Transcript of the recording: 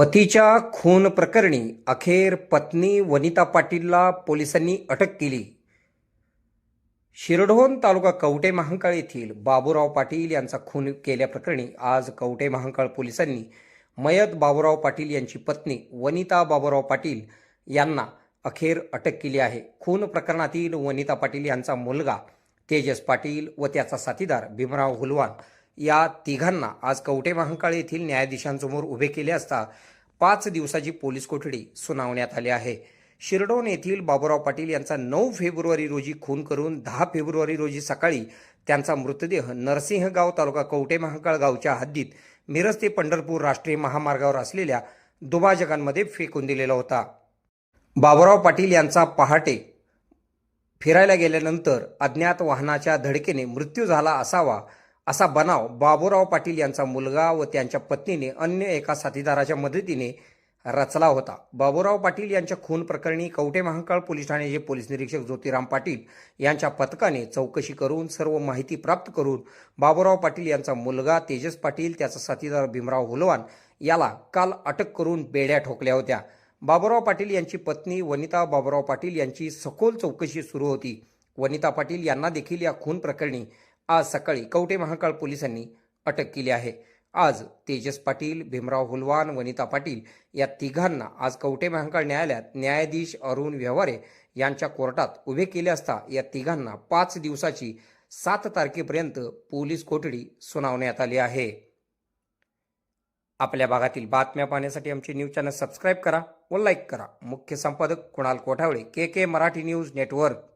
पतीच्या खून प्रकरणी अखेर पत्नी वनिता पाटीलला पोलिसांनी अटक केली. शिरढोण तालुका कवटे महांकाळ येथील बाबूराव पाटील यांचा खून केल्याप्रकरणी आज कवटे महांकाळ पोलिसांनी मयत बाबूराव पाटील यांची पत्नी वनिता बाबूराव पाटील यांना अखेर अटक केली आहे. खून प्रकरणातील वनिता पाटील यांचा मुलगा तेजस पाटील व त्याचा साथीदार भीमराव हुलवान या तिघांना आज कवटे महांकाळ येथील न्यायाधीशांसमोर उभे केले असता पाच दिवसाची पोलीस कोठडी सुनावण्यात आली आहे. शिरडोन येथील बाबूराव पाटील यांचा नऊ फेब्रुवारी रोजी खून करून दहा फेब्रुवारी रोजी सकाळी त्यांचा मृतदेह नरसिंहगाव तालुका कवटे महांकाळ गावच्या हद्दीत मिरज ते पंढरपूर राष्ट्रीय महामार्गावर असलेल्या दुभाजकांमध्ये फेकून दिलेला होता. बाबूराव पाटील यांचा पहाटे फिरायला गेल्यानंतर अज्ञात वाहनाच्या धडकेने मृत्यू झाला असावा असा बनाव बाबूराव पाटील यांचा मुलगा व त्यांच्या पत्नीने अन्य एका साथीदाराच्या मदतीने रचला होता. बाबूराव पाटील यांच्या खून प्रकरणी कवटे महांकाळ पोलीस ठाण्याचे पोलीस निरीक्षक ज्योतिराम पाटील यांच्या पथकाने चौकशी करून सर्व माहिती प्राप्त करून बाबूराव पाटील यांचा मुलगा तेजस पाटील त्याचा साथीदार भीमराव हुलवान याला काल अटक करून बेड्या ठोकल्या होत्या. बाबूराव पाटील यांची पत्नी वनिता बाबूराव पाटील यांची सखोल चौकशी सुरू होती. वनिता पाटील यांना देखील या खून प्रकरणी आज सकाळी कवटे महाकाळ पोलिसांनी अटक केली आहे. आज तेजस पाटील भीमराव हुलवान वनिता पाटील या तिघांना आज कवटे महाकाळ न्यायालयात न्यायाधीश अरुण व्यवहारे यांच्या कोर्टात उभे केले असता या तिघांना पाच दिवसाची सात तारखेपर्यंत पोलीस कोठडी सुनावण्यात आली आहे. आपल्या भागातील बातम्या पाहण्यासाठी आमचे न्यूज चॅनल सबस्क्राईब करा व लाईक करा. मुख्य संपादक Kunal Kothawale K K Marathi news network.